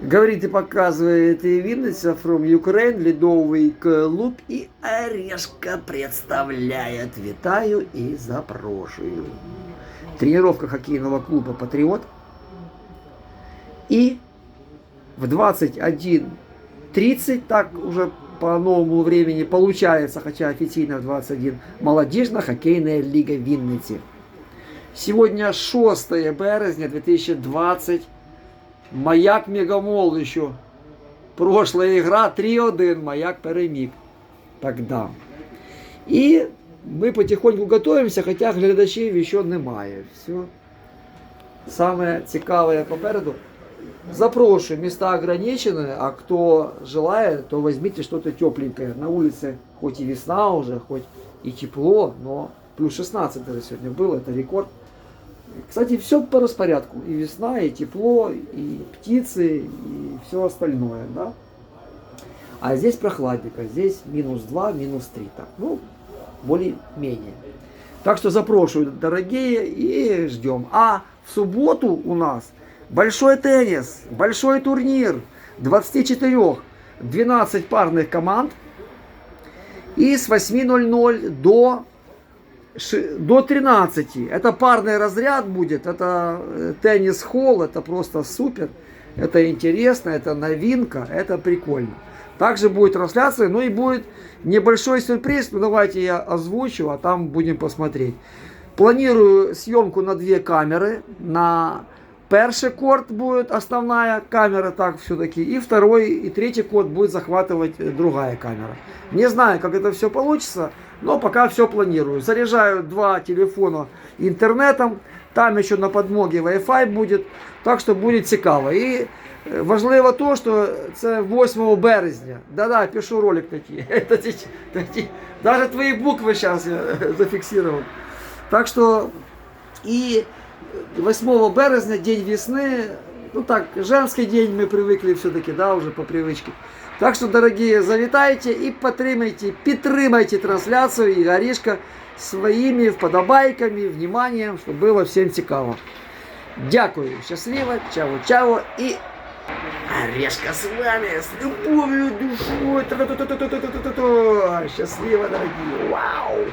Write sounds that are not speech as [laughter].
Говорит и показывает и Винница from Ukraine, ледовый клуб и Орешка представляет. Витаю и запрошую. Тренировка хоккейного клуба «Патриот». И в 21.30, так уже по новому времени получается, хотя официально в 21, молодежно-хоккейная лига Вінниці. Сегодня 6 березня 2020. Маяк Мегамол еще. Прошлая игра 3-1. Маяк переміг. Тогда. И мы потихоньку готовимся, хотя глядачів еще немає. Все. Саме цікаве попереду. Запрошую, места ограничены, а кто желает, то возьмите что-то тепленькое. На улице хоть и весна уже, хоть и тепло, но плюс 16 даже сегодня было, это рекорд. Кстати, все по распорядку. И весна, и тепло, и птицы, и все остальное, да. А здесь прохладненько, здесь минус 2, минус 3. Так, ну, более-менее. Так что запрошую, дорогие, и ждем. А в субботу у нас большой теннис, большой турнир, 24, 12 парных команд. И с 8.00 до до 13. Это парный разряд будет, это э, теннис-холл, это просто супер, это интересно, это новинка, это прикольно. Также будет трансляция, ну и будет небольшой сюрприз, ну давайте я озвучу, а там будем посмотреть. Планирую съемку на две камеры, на Перший корт будет основная камера, так все-таки, и второй и третий корт будет захватывать э, другая камера. Не знаю, как это все получится, но пока все планирую. Заряжаю два телефона интернетом, там еще на подмоге Wi-Fi будет, так що буде цікаво. І е, важливо то, що це 8 березня. Да-да, пишу ролик такий. Это ті- такі- [laughs] Даже твої букви зараз я зафіксував. Так що і 8 березня, день весны, ну так, женский день мы привыкли все-таки, да, уже по привычке. Так что, дорогие, завітайте і підтримайте, підтримайте трансляцію і Горішка своїми вподобайками, вниманням, чтобы было всем цікаво. Дякую, счастливо, чао-чао и Орешка с вами, с любовью, душой. счастливо, дорогие. Вау!